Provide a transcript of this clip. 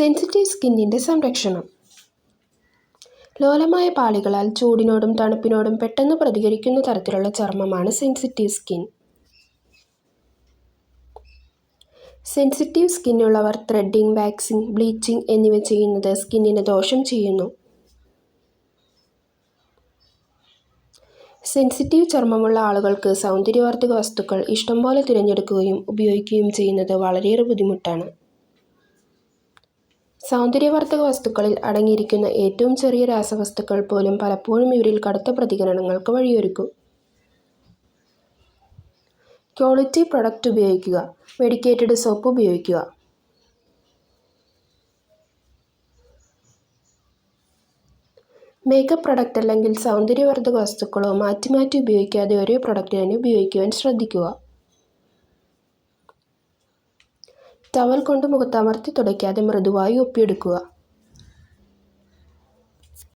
Sensitive സ്കിന്നിന്റെ സംരക്ഷണം. ലോലമായ പാളികളാൽ ചൂടിനോടും തണുപ്പിനോടും പെട്ടെന്ന് പ്രതികരിക്കുന്ന തരത്തിലുള്ള ചർമ്മമാണ് സെൻസിറ്റീവ് സ്കിൻ. സെൻസിറ്റീവ് സ്കിന്നുള്ളവർ ത്രെഡിംഗ് വാക്സിംഗ് ബ്ലീച്ചിങ് എന്നിവ ചെയ്യുന്നത് സ്കിന്നിന് ദോഷം ചെയ്യുന്നു. സെൻസിറ്റീവ് ചർമ്മമുള്ള ആളുകൾക്ക് സൗന്ദര്യവർദ്ധക വസ്തുക്കൾ ഇഷ്ടംപോലെ തിരഞ്ഞെടുക്കുകയും ഉപയോഗിക്കുകയും ചെയ്യുന്നത് വളരെയേറെ ബുദ്ധിമുട്ടാണ്. സൗന്ദര്യവർദ്ധക വസ്തുക്കളിൽ അടങ്ങിയിരിക്കുന്ന ഏറ്റവും ചെറിയ രാസവസ്തുക്കൾ പോലും പലപ്പോഴും ഇവരിൽ കടുത്ത പ്രതികരണങ്ങൾക്ക് വഴിയൊരുക്കും. ക്വാളിറ്റി പ്രൊഡക്റ്റ് ഉപയോഗിക്കുക. മെഡിക്കേറ്റഡ് സോപ്പ് ഉപയോഗിക്കുക. മേക്കപ്പ് പ്രൊഡക്റ്റ് അല്ലെങ്കിൽ സൗന്ദര്യവർദ്ധക വസ്തുക്കളോ മാറ്റി മാറ്റി ഉപയോഗിക്കാതെ ഒരേ പ്രൊഡക്റ്റ് തന്നെ ഉപയോഗിക്കുവാൻ ശ്രദ്ധിക്കുക. ടവൽ കൊണ്ട് മുഖത്തമർത്തി തുടയ്ക്കാതെ മൃദുവായി ഒപ്പിയെടുക്കുക.